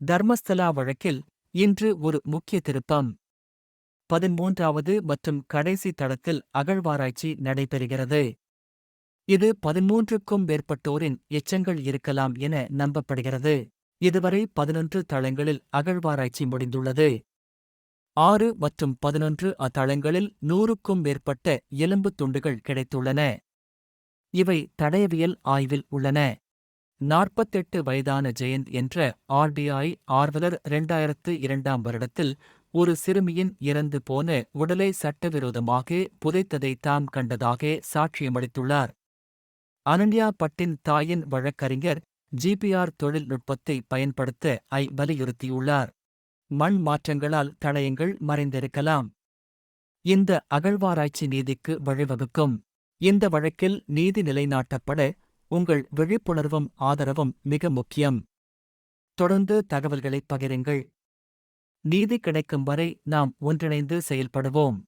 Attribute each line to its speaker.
Speaker 1: தர்மஸ்தலா வழக்கில் இன்று ஒரு முக்கிய திருப்பம் பதிமூன்றாவது மற்றும் கடைசி தளத்தில் அகழ்வாராய்ச்சி நடைபெறுகிறது. இது பதிமூன்றுக்கும் மேற்பட்டோரின் எச்சங்கள் இருக்கலாம் என நம்பப்படுகிறது. இதுவரை பதினொன்று தளங்களில் அகழ்வாராய்ச்சி முடிந்துள்ளது. ஆறு மற்றும் பதினொன்று அத்தளங்களில் நூறுக்கும் மேற்பட்ட எலும்புத் துண்டுகள் கிடைத்துள்ளன. இவை தடயவியல் ஆய்வில் உள்ளன. நாற்பத்தெட்டு வயதான ஜெயந்த் என்ற ஆர்பிஐ ஆர்வலர் இரண்டாயிரத்து இரண்டாம் வருடத்தில் ஒரு சிறுமியின் இறந்து போன உடலை சட்டவிரோதமாக புதைத்ததை தாம் கண்டதாக சாட்சியமளித்துள்ளார். அனன்யா பட்டின் தாயின் வழக்கறிஞர் ஜிபிஆர் தொழில்நுட்பத்தை பயன்படுத்த ஐ வலியுறுத்தியுள்ளார். மண் மாற்றங்களால் தடயங்கள் மறைந்திருக்கலாம். இந்த அகழ்வாராய்ச்சி நீதிக்கு வழிவகுக்கும். இந்த வழக்கில் நீதி நிலைநாட்டப்பட உங்கள் விழிப்புணர்வும் ஆதரவும் மிக முக்கியம். தொடர்ந்து தகவல்களைப் பகிருங்கள். நீதி கிடைக்கும் வரை நாம் ஒன்றிணைந்து செயல்படுவோம்.